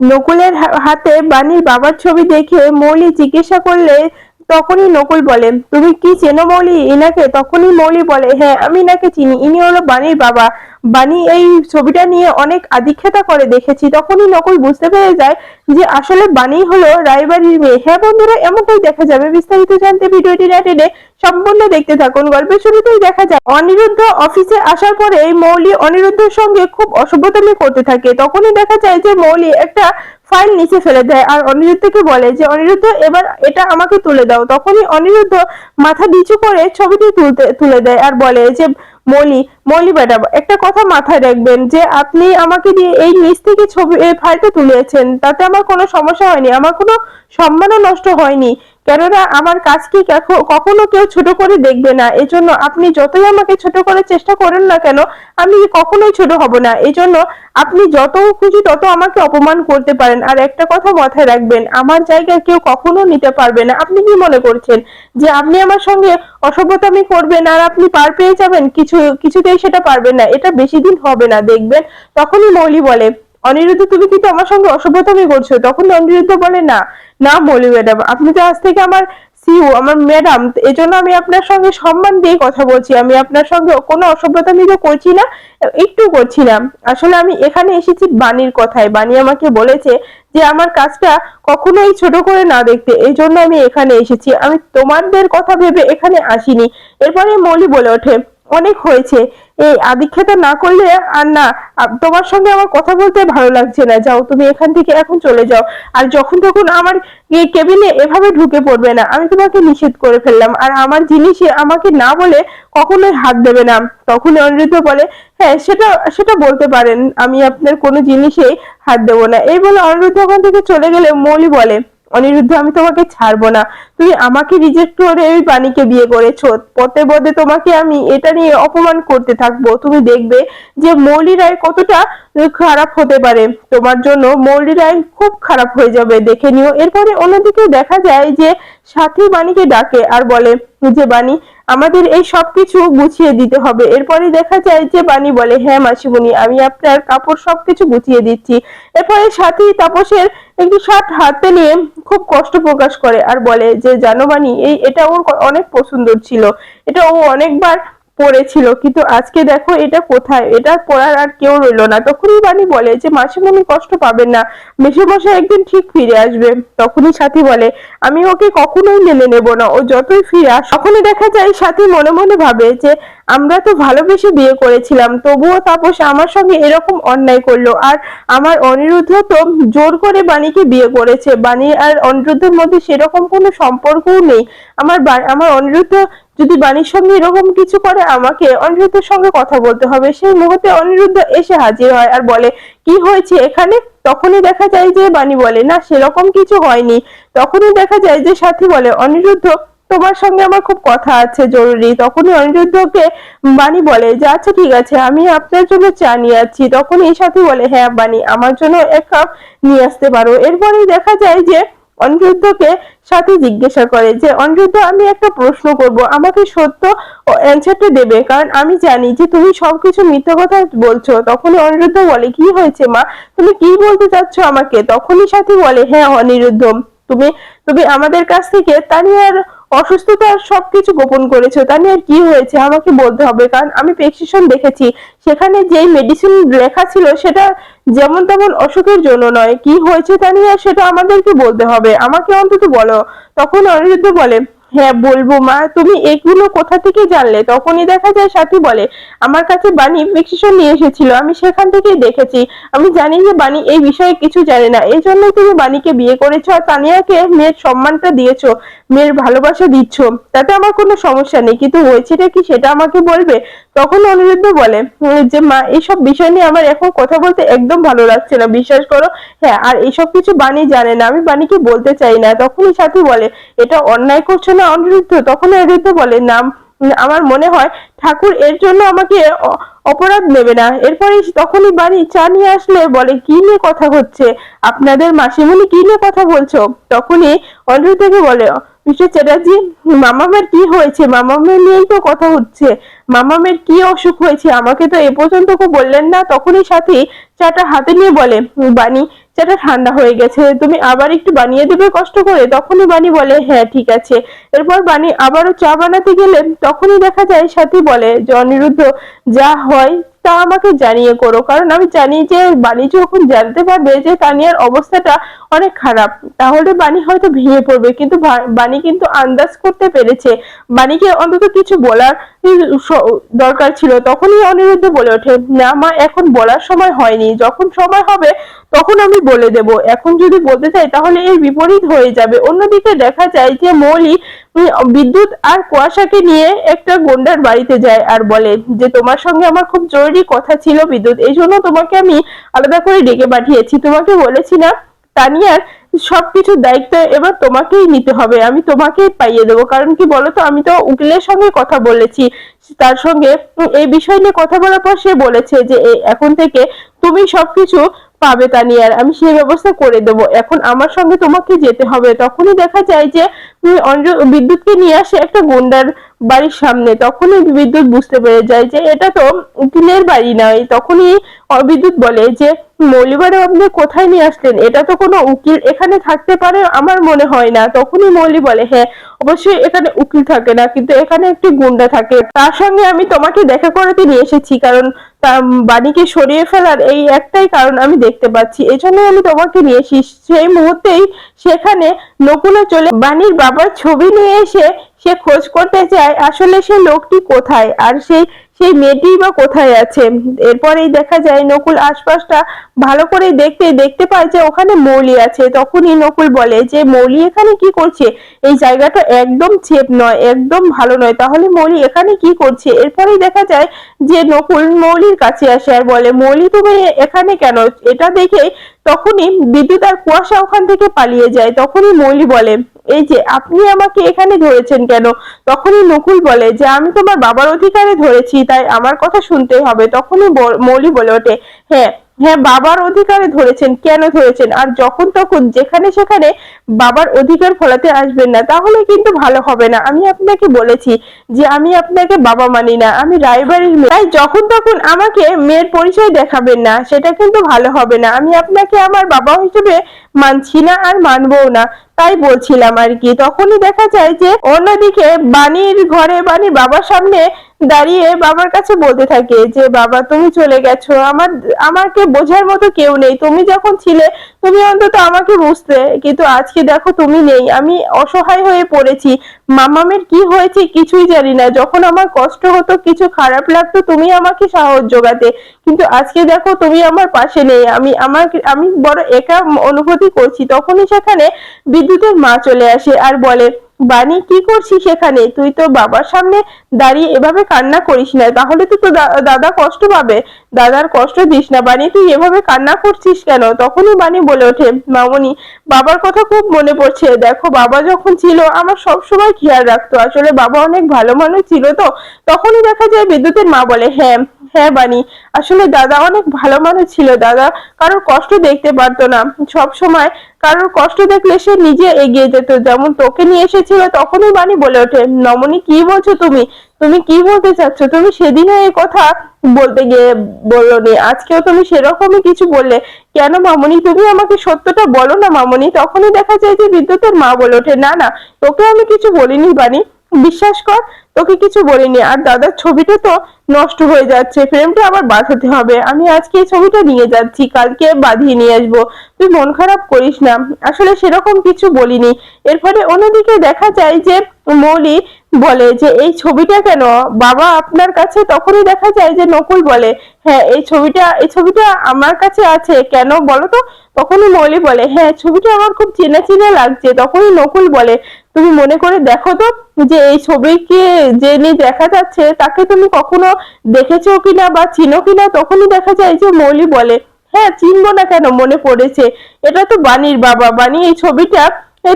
নকুলের হাতে বাণীর বাবার ছবি দেখে মৌলি জিজ্ঞাসা করলে, তখনই নকুল বলে, তুমি কি চেনো মৌলি? ইনাকে তখনই মৌলি বলে। হ্যাঁ আমি ইনাকে চিনি। ইনি হলো বাণীর বাবা। বাণী এই ছবিটা নিয়ে অনেক আদিক্ষেতা করে দেখেছি। তখনই নকুল বুঝতে পেরে যায় যে আসলে বাণী হলো রায়বাড়ির মেয়ে। হ্যাঁ বন্ধুরা, এমনটাই দেখা যাবে। বিস্তারিত জানতে ভিডিওটি না টেনে সম্পূর্ণ দেখতে থাকুন। গল্পের শুরুতেই দেখা যায়, অনিরুদ্ধ অফিসে আসার পরে এই মৌলি অনিরুদ্ধের সঙ্গে খুব অসভ্যতামি করতে থাকে। তখনই দেখা যায় যে মৌলি একটা ফাইল নিচে ফেলে দেয় আর অনিরুদ্ধকে বলে যে, অনিরুদ্ধ, এবার এটা আমাকে তুলে দাও। তখনই অনিরুদ্ধ মাথা নিচু করে ছবিটি তুলতে, তুলে দেয় আর বলে যে মৌলি, মলি ম্যাডাম, একটা কথা মাথায় রাখবেন যে আপনি আমাকে দিয়ে এই নিচ থেকে ছবি ফাইলটা তুলেছেন, তাতে আমার কোনো সমস্যা হয়নি, আমার কোনো সম্মানও নষ্ট হয়নি। কেননা আমার কেখ- কখনো কেউ ছোট করে দেখবে না। এজন্য আপনি যতই আমাকে ছোট করার চেষ্টা করেন না কেন, আমি কখনোই ছোট হব না। এজন্য আপনি যত খুশি তত আমাকে অপমান করতে পারেন। আর একটা কথা মাথায় রাখবেন, আমার জায়গায় কেউ কখনো নিতে পারবে না। আপনি কি মনে করছেন যে আপনি আমার সঙ্গে অসভ্যতামি করবেন আর আপনি পার পেয়ে যাবেন? কিছু, কিছুতেই সেটা পারবেন না। এটা বেশি দিন হবে না, দেখবেন। তখনই মৌলি বলে অনিরুদ্ধ, তুমি কিন্তু আমার সঙ্গে অসভ্যতামি করছ? তখন অনিরুদ্ধ বলে, না না মৌলি ম্যাডাম আপনি তো আজ থেকে আমার সিউ আমার ম্যাডাম এজন্য আমি আপনার সঙ্গে সম্মান দিয়ে কথা বলছি। আমি আপনার সঙ্গে কোনো অসভ্যতামি তো করছি না, একটু করছি না। আসলে আমি এখানে এসেছি বাণীর কথায়। বাণী আমাকে বলেছে যে, আমার কাজটা কখনোই ছোট করে না দেখতে। এই জন্য আমি এখানে এসেছি। আমি তোমাদের কথা ভেবে এখানে আসিনি। এরপরে মৌলি বলে ওঠে অনেক হয়েছে। এই আদিক্ষেতা না করলে আর না তোমার সঙ্গে আমার কথা বলতে ভালো লাগছে না। যাও, তুমি এখান থেকে এখন চলে যাও। আর যখন তখন আমার কেবিনে এভাবে ঢুকে পড়বে না, আমি তোমাকে নিষেধ করে ফেললাম। আর আমার জিনিসে আমাকে না বলে কখনোই হাত দেবে না। তখন অনিরুদ্ধ বলে হ্যাঁ সেটা সেটা বলতে পারেন, আমি আপনার কোনো জিনিসে হাত দেবো না। এই বলে অনিরুদ্ধ ওখান থেকে চলে গেলে মৌলি বলে অনিরুদ্ধ, আমি তোমাকে ছাড়বো না। তুমি আমাকে রিজেক্ট করে ওই বাণীকে বিয়ে করেছ। পথে পদে তোমাকে আমি এটা নিয়ে অপমান করতে থাকব। তুমি দেখবে যে মৌলি রায় কতটা খারাপ হতে পারে। তোমার জন্য মৌলি রায় খুব খারাপ হয়ে যাবে, দেখে নিও। এরপরে অন্যদিকে দেখা যায় যে সাথী বাণীকে ডাকে আর বলে যে বাণী আমাদের এই সবকিছু গুছিয়ে দিতে হবে। এরপরে দেখা যায় যে বাণী বলে হ্যাঁ মাসিমণি, আমি আপনার কাপড় সবকিছু গুছিয়ে দিচ্ছি। এরপরে সাথী তাপসের একটি শার্ট হাতে নিয়ে খুব কষ্ট প্রকাশ করে আর বলে যে, জানো বাণী, এই, এটা ওর অনেক পছন্দ ছিল। এটা ও অনেকবার পড়েছিল, কিন্তু আজকে দেখো এটা কোথায়? এটা পড়ার আর কেউ রইল না। তখনই বাণী বলে যে, মাসিমণি কষ্ট পাবেন না। মেসোমশাই একদিন ঠিক ফিরে আসবে। তখনই সাথী বলে, আমি ওকে কখনোই মেনে নেব না। ও যতই ফিরে আস তখনই দেখা যায় সাথী মনে মনে ভাবে যে, আমরা তো ভালোবেসে বিয়ে করেছিলাম, তবুও তাপস আমার সঙ্গে এরকম অন্যায় করল। আর আমার অনিরুদ্ধ তো জোর করে বাণীকে বিয়ে করেছে। বাণী আর অনিরুদ্ধের মধ্যে সেরকম কোনো সম্পর্কও নেই। আমার আমার অনিরুদ্ধ যদি বাণীর সঙ্গে এরকম কিছু করে আমাকে অনিরুদ্ধের সঙ্গে কথা বলতে হবে, সেই মুহূর্তে অনিরুদ্ধ এসে হাজির হয় আর বলে, কি হয়েছে এখানে? তখনই দেখা যায় যে বাণী বলে, না, সেরকম কিছু হয়নি। তখনই দেখা যায় যে সাথী বলে, অনিরুদ্ধ, তোমার সঙ্গে আমার খুব কথা আছে, জরুরি। তখনই অনিরুদ্ধকে বাণী বলে যে আচ্ছা ঠিক আছে, আমি আপনার জন্য চা নিয়ে যাচ্ছি তখন এই সাথী বলে হ্যাঁ বাণী, আমার জন্য এক কাপ নিয়ে আসতে পারো। এরপরেই দেখা যায় যে অনিরুদ্ধকে সাথে জিজ্ঞাসা করে যে অনিরুদ্ধ আমি একটা প্রশ্ন করব। আমাকে সত্য ও অ্যান্সারটা দেবে, কারণ আমি জানি যে তুমি সবকিছু মিথ্যা কথা বলছো। তখনই অনিরুদ্ধ বলে, কি হয়েছে মা? তুমি কি বলতে চাচ্ছ আমাকে? তখনই সাথে বলে হ্যাঁ অনিরুদ্ধ, তুমি তুমি আমাদের কাছ থেকে তানিয়ার অসুস্থতার সবকিছু গোপন করেছ। তা নিয়ে কি হয়েছে? আমাকে বলতে হবে। কারণ আমি প্রেসক্রিপশন দেখেছি। সেখানে যে মেডিসিন লেখা ছিল, সেটা যেমন তেমন অসুখের জন্য নয়। কি হয়েছে তা নিয়ে সেটা আমাদেরকে বলতে হবে। আমাকে অন্তত বলো। তখন অনিরুদ্ধ বলে হ্যাঁ বলব মা। তুমি এগুলো কোথা থেকে জানলে? তখনই দেখা যায় সাথী বলে, আমার কাছে বাণী প্রেসক্রিপশন নিয়ে এসেছিল, আমি সেখান থেকেই দেখেছি। আমি জানি যে বাণী এই বিষয়ে কিছু জানে না। এই জন্যই তুমি বাণীকে বিয়ে করেছ আর তানিয়াকে মেয়ের সম্মানটা দিয়েছ, মেয়ের ভালোবাসা দিচ্ছ। তাতে আমার কোনো সমস্যা নেই। কিন্তু হয়েছেটা কি সেটা আমাকে বলবে? তখন অনিরুদ্ধ বলে, যে মা এইসব বিষয় নিয়ে আমার এখন কথা বলতে একদম ভালো লাগছে না। বিশ্বাস করো হ্যাঁ আর এইসব কিছু বাণী জানে না। আমি বাণীকে বলতে চাই না। তখনই সাথী বলে, এটা অন্যায় করছ না অনিরুদ্ধ। তখন অনিরুদ্ধ বলে, না, আমার মনে হয় ঠাকুর এর জন্য আমাকে অপরাধ নেবে না। এরপরে তখনই বাড়ি চা নিয়ে আসলে বলে, কি নিয়ে কথা হচ্ছে? আপনাদের মাসিমণি কি নিয়ে কথা বলছো? তখনই অনিরুদ্ধকে বলে, মিস্টার চ্যাটার্জি, মামামের কি হয়েছে? মামামের নিয়েই তো কথা হচ্ছে। মামামের কি অসুখ হয়েছে? আমাকে তো এ পর্যন্ত কেউ বললেন না। তখনই সাথী চাটা হাতে নিয়ে বলে, বাণী চাটা ঠান্ডা হয়ে গেছে, তুমি আবার একটু বানিয়ে দেবে কষ্ট করে? তখনই বানি বলে হ্যাঁ ঠিক আছে। এরপর বানি আবারও চা বানাতে গেলেন তখনই দেখা যায় সাথী বলে যে অনিরুদ্ধ যা হয় তা আমাকে জানিয়ে করো। কারণ আমি জানি যে বাণী যখন জানতে পারবে যে তানিয়ার অবস্থাটা অনেক খারাপ, তাহলে বাণী হয়তো ভেঙে পড়বে। কিন্তু বাণী কিন্তু আন্দাজ করতে পেরেছে। বাণীকে অন্তত কিছু বলার দরকার ছিল। তখনই অনিরুদ্ধ বলে ওঠে, না মা, এখন বলার সময় হয়নি। যখন সময় হবে, তখন আমি বলে দেব। এখন যদি বলতে চাই, তাহলে এর বিপরীত হয়ে যাবে। অন্যদিকে দেখা যায় যে মৌলি বিদ্যুৎ আর কুয়াশাকে নিয়ে একটা গন্ডার বাড়িতে যায় আর বলে যে, তোমার সঙ্গে আমার খুব জরুরি কথা ছিল বিদ্যুৎ। এই জন্য তোমাকে আমি আলাদা করে ডেকে পাঠিয়েছি। তোমাকে বলেছি না তানিয়ার সবকিছু দায়িত্ব এবার তোমাকেই নিতে হবে। আমি তোমাকেই পাইয়ে দেবো। কারণ কি বলতো, আমি তো উকিলের সঙ্গে কথা বলেছি। তার সঙ্গে এই বিষয় নিয়ে কথা বলার পর সে বলেছে যে এখন থেকে তুমি সবকিছু পাবে তানিয়ার। আমি সেই ব্যবস্থা করে দেবো। এখন আমার সঙ্গে তোমাকে যেতে হবে। তখনই দেখা যায় যে বিদ্যুৎকে নিয়ে আসে একটা গুন্ডার বাড়ির সামনে, তখনই বিদ্যুৎ বুঝতে পেরে যায় যে এটা তো উকিলের বাড়ি নয়। তখনই বিদ্যুৎ বলে যে মৌলিবারে আপনি কোথায় নিয়ে আসলেন? এটা তো কোনো উকিল এখানে থাকতে পারে, আমার মনে হয় না। তখনই মৌলি বলে হ্যাঁ অবশ্যই এখানে উকিল থাকে না, কিন্তু এখানে একটি গুন্ডা থাকে। তার সঙ্গে আমি তোমাকে দেখা করাতে নিয়ে এসেছি, কারণ তার বাণীকে সরিয়ে ফেলার এই একটাই কারণ আমি দেখতে পাচ্ছি। এই জন্যই আমি তোমাকে নিয়ে এসি সেই মুহূর্তেই সেখানে নকুলে চলে বাণীর বাবার ছবি নিয়ে এসে সে খোঁজ করতে চায়, আসলে সে লোকটি কোথায়? আর সেই সেই মেয়েটি বা কোথায় আছে? এরপরেই দেখা যায় নকুল আশপাশটা ভালো করে দেখতে দেখতে পায় যে ওখানে মৌলি আছে। তখনই নকুল বলে যে, মৌলি এখানে কি করছে? এই জায়গাটা একদম ছেপ নয়, একদম ভালো নয়। তাহলে মৌলি এখানে কি করছে? এরপরেই দেখা যায় যে নকুল মৌলির কাছে আসে আর বলে, মৌলি তুমি এখানে কেন? এটা দেখে তখনই বিদ্যুৎ আর কুয়াশা ওখান থেকে পালিয়ে যায়। তখনই মৌলি বলে, এই যে, আপনি আমাকে এখানে ধরেছেন কেন? তখনই নকুল বলে, যে, আমি তোমার বাবার অধিকারে ধরেছি, তাই আমার কথা শুনতেই হবে। তখনই মৌলি বলে ওঠে হ্যাঁ হ্যাঁ বাবার অধিকারে ধরেছেন। কেন ধরেছেন? আর যখন তখন যেখানে সেখানে বাবার অধিকার ফলাতে আসবেন না, তাহলে কিন্তু ভালো হবে না। আমি আপনাকে বলেছি যে আমি আপনাকে বাবা মানি না, আমি রায়বাড়ির মেয়ে। তাই যখন তখন আমাকে মেয়ের পরিচয় দেখাবেন না, সেটা কিন্তু ভালো হবে না। আমি আপনাকে আমার বাবা হিসেবে মানছি না আর মানবও না, তাই বলছিলাম আর কি। তখনই দেখা যায় যে অন্যদিকে বাণীর ঘরে বাণীর বাবার সামনে দাঁড়িয়ে বাবার কাছে বলতে থাকে যে, বাবা, তুমি চলে গেছো। আমার, আমাকে বোঝার মতো কেউ নেই। তুমি যখন ছিলে, তুমি অন্তত আমাকে বুঝতে। কিন্তু আজকে দেখো তুমি নেই। আমি অসহায় হয়ে পড়েছি। মামামের কি হয়েছে কিছুই জানি না। যখন আমার কষ্ট হতো, কিছু খারাপ লাগতো, তুমি আমাকে সাহস জোগাতে। কিন্তু আজকে দেখো তুমি আমার পাশে নেই। আমি আমার আমি বড় একা অনুভূতি করছি? তখনই সেখানে বিদ্যুতের মা চলে আসে আর বলে, বানি, কি করছিস সেখানে? তুই তো বাবার সামনে দাঁড়িয়ে এভাবে কান্না করিস না। তাহলে তো তো দাদা কষ্ট পাবে। দাদার কষ্ট দিস না। বানি, তুই এভাবে কান্না করছিস কেন? তখনই বানি বলে ওঠে, মামনি, বাবার কথা খুব মনে পড়ছে। দেখো, বাবা যখন ছিল, আমার সব সময় খেয়াল রাখতো। আসলে বাবা অনেক ভালো মানুষ ছিল তো? তখনই দেখা যায় বিদ্যুতের মা বলে হ্যাঁ হ্যাঁ বানি আসলে দাদা অনেক ভালো মানুষ ছিল, দাদা। কারোর কষ্ট দেখতে পারতো না। সব সময় কারোর কষ্ট দেখলে সে নিজে এগিয়ে যেত। যেমন তোকে নিয়ে এসেছিল, তখনই বানি বলে ওঠে, নমনি, কি বলছো তুমি? তুমি কি বলতে চাচ্ছ? তুমি সেদিনও এই কথা বলতে গিয়ে বলল নি আজকেও তুমি সেরকমই কিছু বললে। কেন মামনি? তুমি আমাকে সত্যটা বলো না, মামনি। তখনই দেখা যায় যে বিদ্যুতের মা বলে ওঠে, না না, তোকে আমি কিছু বলিনি বানি বিশ্বাস কর, তোকে কিছু বলিনি। আর দাদার ছবিটা তো নষ্ট হয়ে যাচ্ছে, ফ্রেমটা আবার বাঁধাতে হবে। আমি আজকে এই ছবিটা নিয়ে যাচ্ছি, কালকে বাঁধিয়ে নিয়ে আসব। তুই মন খারাপ করিস না। আসলে সেরকম কিছু বলিনি। এর ফলে অন্যদিকে দেখা যায় যে মৌলি বলে যে, এই ছবিটা কেন? বাবা আপনার কাছে তখনই দেখা যায় যে নকুল বলে হ্যাঁ এই ছবিটা এই ছবিটা আমার কাছে আছে। কেন বলো তো? তখনই মৌলি বলে হ্যাঁ ছবিটা আমার খুব চেনা চেনা লাগছে। তখনই নকুল বলে তুমি মনে করে দেখো তো যে এই ছবিকে যে নিয়ে দেখা যাচ্ছে, তাকে তুমি কখনো দেখেছ কিনা বা চিনো কিনা তখনই দেখা যায় যে মৌলি বলে হ্যাঁ চিনবো না কেন? মনে পড়েছে। এটা তো বাণীর বাবা। বাণী এই ছবিটা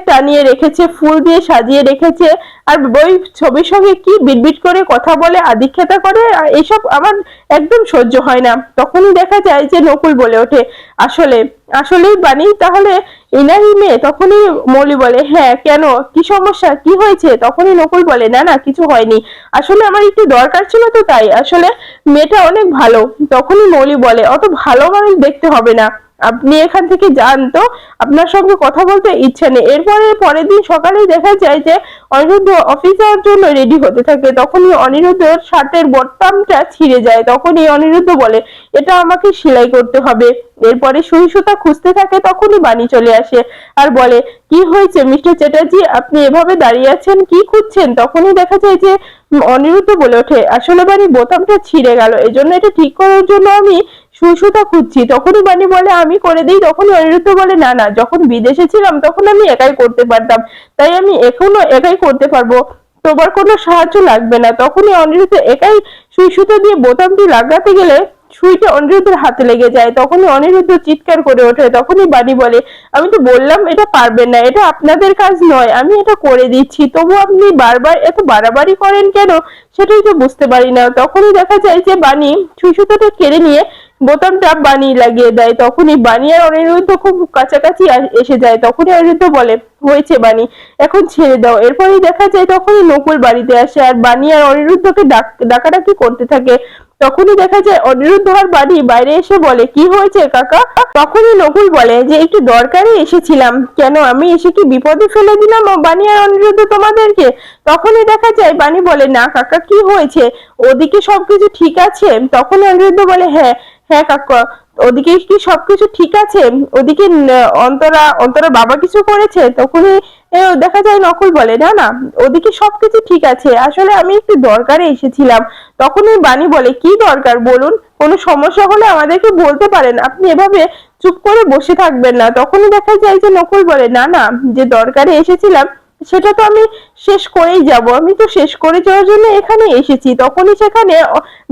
টানিয়ে রেখেছে, ফুল দিয়ে সাজিয়ে রেখেছে। আর ওই ছবির সঙ্গে কি বিটবিট করে কথা বলে আদিক্ষেতা করে এসব আমার একদম সহ্য হয় না। তখনই দেখা যায় যে নকুল বলে ওঠে। আসলে, আসলেই বাণী তাহলে এনারই মেয়ে তখনই মৌলি বলে হ্যাঁ কেন? কি সমস্যা? কি হয়েছে? তখনই নকুল বলে, না না, কিছু হয়নি। আসলে আমার একটু দরকার ছিল তো তাই। আসলে মেয়েটা অনেক ভালো। তখনই মৌলি বলে, অত ভালো মানুষ দেখতে হবে না। আপনি এখান থেকে যান তো, আপনার সঙ্গে কথা বলতে ইচ্ছে নেই। এরপরে পরের দিন সকালেই দেখা যায় যে অনিরুদ্ধ অফিস যাওয়ার জন্য রেডি হতে থাকে। তখনই অনিরুদ্ধের শার্টের বট্টামটা ছিঁড়ে যায়। তখনই অনিরুদ্ধ বলে, এটা আমাকে সেলাই করতে হবে। এরপরে সুই সুতা খুঁজতে থাকে, তখনই বাণী চলে আসে আর বলে, কি হয়েছে মিস্টার চ্যাটার্জি? আপনি এভাবে দাঁড়িয়ে আছেন, কি খুঁজছেন? তখনই দেখা যায় যে অনিরুদ্ধ বলে ওঠে, আসলে বাড়ি বোতামটা ছিঁড়ে গেল। এজন্য এটা ঠিক করার জন্য আমি সুতা খুঁজছি, তখনই বাণী বলে, আমি করে দিই। তখনই অনিরুদ্ধ বলে, না না, যখন বিদেশে ছিলাম, তখন আমি একাই করতে পারতাম। তাই আমি এখনও একাই করতে পারব। তোমার কোনো সাহায্য লাগবে না। তখনই অনিরুদ্ধ একাই সুই সুতো দিয়ে বোতামটি লাগাতে গেলে সুইটা অনিরুদ্ধের হাতে লেগে যায়। তখনই অনিরুদ্ধ চিৎকার করে ওঠে। তখনই বাণী বলে, আমি তো বললাম, এটা পারবেন না। এটা আপনাদের কাজ নয়। আমি এটা করে দিচ্ছি। তবু আপনি বারবার এত বাড়াবাড়ি করেন কেন? সেটাই তো বুঝতে পারি না। তখনই দেখা যায় যে বাণী সুই সুতোটা কেড়ে নিয়ে বোতামটা বানি লাগিয়ে দেয়, তখনই বানিয়ার আর অনিরুদ্ধ খুব কাছাকাছি এসে যায়, তখনই অনিরুদ্ধ বলে, হয়েছে বানি, এখন ছেড়ে দাও। এরপরেই দেখা যায় তখনই নকুল বাড়িতে আসে আর বানিয়ার আর অনিরুদ্ধকে ডাক, ডাকাডাকি করতে থাকে। তখনই দেখা যায় অনিরুদ্ধ আর বাড়ি বাইরে এসে বলে, কি হয়েছে কাকা? তখনই নকুল বলে, যে একটু দরকারে এসেছিলাম। কেন আমি এসে কি বিপদে ফেলে দিলাম বাণী আর অনিরুদ্ধ তোমাদেরকে? তখনই দেখা যায় বাণী বলে, না কাকা, কি হয়েছে? ওদিকে সবকিছু ঠিক আছে? তখন অনিরুদ্ধ বলে হ্যাঁ হ্যাঁ কাকা ওদিকে কি সবকিছু ঠিক আছে? ওদিকে অন্তরা অন্তরা বাবা কিছু করেছে? তখনই দেখা যায় নকল বলে, না না, ওদিকে সবকিছু ঠিক আছে। আসলে আমি একটু দরকারে এসেছিলাম। তখনই বাণী বলে, কি দরকার? বলুন, কোনো সমস্যা হলে আমাদেরকে বলতে পারেন। আপনি এভাবে চুপ করে বসে থাকবেন না। তখনই দেখা যায় যে নকল বলে, না না, যে দরকারে এসেছিলাম সেটা তো আমি শেষ করেই যাব। আমি তো শেষ করে যাওয়ার জন্য এখানে এসেছি। তখনই সেখানে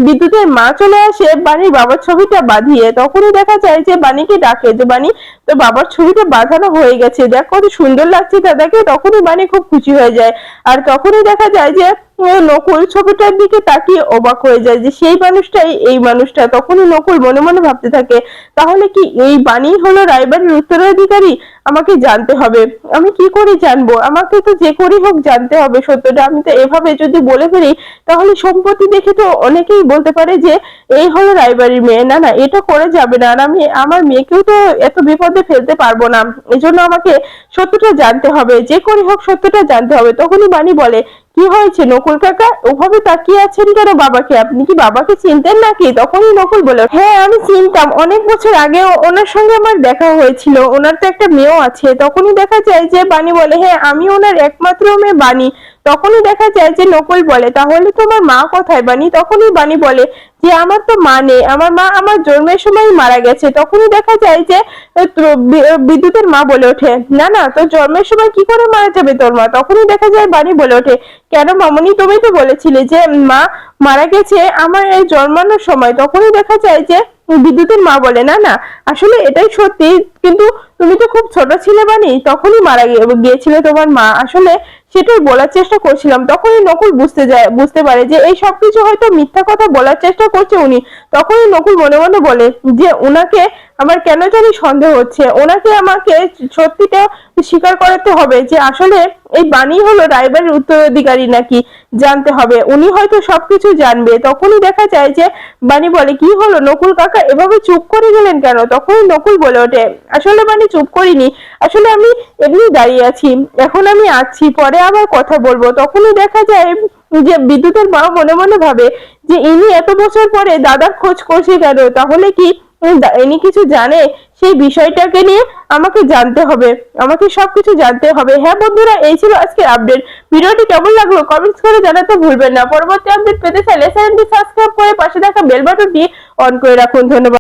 বিদ্যুতের মা চলে আসে বাণীর বাবার ছবিটা বাঁধিয়ে। তখনই দেখা যায় যে বাণীকে ডাকে যে বাণী তো বাবার ছবিটা বাঁধানো হয়ে গেছে। দেখ কত সুন্দর লাগছে দাদাকে তখনই বাণী খুব খুশি হয়ে যায়। আর তখনই দেখা যায় যে নকুল ছবিটার দিকে তাকিয়ে অবাক হয়ে যায় যে সেই মানুষটাই এই মানুষটা। তখনই নকুল মনে মনে ভাবতে থাকে, তাহলে কি এই বাণী হলো রায়বাড়ির উত্তরাধিকারী? আমাকে জানতে হবে। আমি কি করে জানব? আমাকে তো যে করেই হোক জানতে হবে। সত্যটা আমি তো এভাবে যদি বলে ফেলি, তাহলে সম্পত্তি দেখে তো অনেকেই বলতে পারে যে এই হলো রায়বাড়ির মেয়ে। না না, এটা করে যাবে না। আর আমি, আমার মেয়েকেও তো এত বিপদে ফেলতে পারব না। এজন্য আমাকে সত্যটা জানতে হবে। যে করে হোক সত্যটা জানতে হবে। তখনই বাণী বলে কি হয়েছে? নকুল কাকা, ওভাবে তাকিয়ে আছেন কেন বাবাকে? আপনি কি বাবাকে চিনতেন নাকি? তখনই নকুল বলে হ্যাঁ আমি চিনতাম। অনেক বছর আগে ওনার সঙ্গে আমার দেখা হয়েছিল। ওনার তো একটা মেয়েও আছে। তখনই দেখা যায় যে বাণী বলে হ্যাঁ আমি ওনার একমাত্র মেয়ে বাণী। তখনই দেখা যায় যে নকল বলে, তাহলে তোমার মা কোথায় বাণী তখনই বাণী বলে যে, আমার তো মা নেই, আমার মা আমার জন্মের সময় মারা গেছে। তখনই দেখা যায় যে বিদ্যুতের মা বলে ওঠে, না না, তোর জন্মের সময় কি করে মারা যাবে তোর মা? তখনই দেখা যায় বাণী বলে ওঠে, কেন মামনি, তুমি তো বলেছিলে যে, মা মারা গেছে আমার এই জন্মানোর সময়। তখনই দেখা যায় যে, বিদ্যুতের মা বলে, না না, আসলে এটাই সত্যি, কিন্তু তুমি তো খুব ছোট ছিলে বানি, তখনই মারা গিয়ে- গিয়েছিল তোমার মা। আসলে সেটাই বলার চেষ্টা করছিলাম। তখনই নকুল বুঝতে যায়, বুঝতে পারে যে এই সবকিছু হয়তো মিথ্যা কথা বলার চেষ্টা করছে উনি। তখনই নকুল মনে মনে বলে যে ওনাকে আমার কেন জানি সন্দেহ হচ্ছে। ওনাকে আমাকে সত্যিটা স্বীকার করাতে হবে যে আসলে এই বাণী হলো রায়বাড়ির উত্তরাধিকারী নাকি জানতে হবে। উনি হয়তো সবকিছু জানবে। তখনই দেখা যায় যে বাণী বলে, কি হলো? নকুল কাকা এভাবে চুপ করে গেলেন কেন? তখনই নকুল বলে ওঠে, আসলে বাণী চুপ করিনি। আসলে আমি এমনি দাঁড়িয়ে আছি। এখন আমি আছি পরে আবার কথা বলব। তখনই দেখা যায় যে বিদ্যুতের মা মনে মনে ভাবে যে ইনি এত বছর পরে দাদার খোঁজ করছে কেন? তাহলে কি ইনি কিছু জানে, সেই বিষয়টাকে নিয়ে আমাকে জানতে হবে। আমাকে সবকিছু জানতে হবে। হ্যাঁ বন্ধুরা, এই ছিল আজকের আপডেট ভিডিওটি কেমন লাগল কমেন্টস করে জানাতে ভুলবেন না। পরবর্তী আপডেট পেতে চাইলে চ্যানেলটি সাবস্ক্রাইব করে পাশে থাকা বেল বাটনটি অন করে রাখুন। ধন্যবাদ।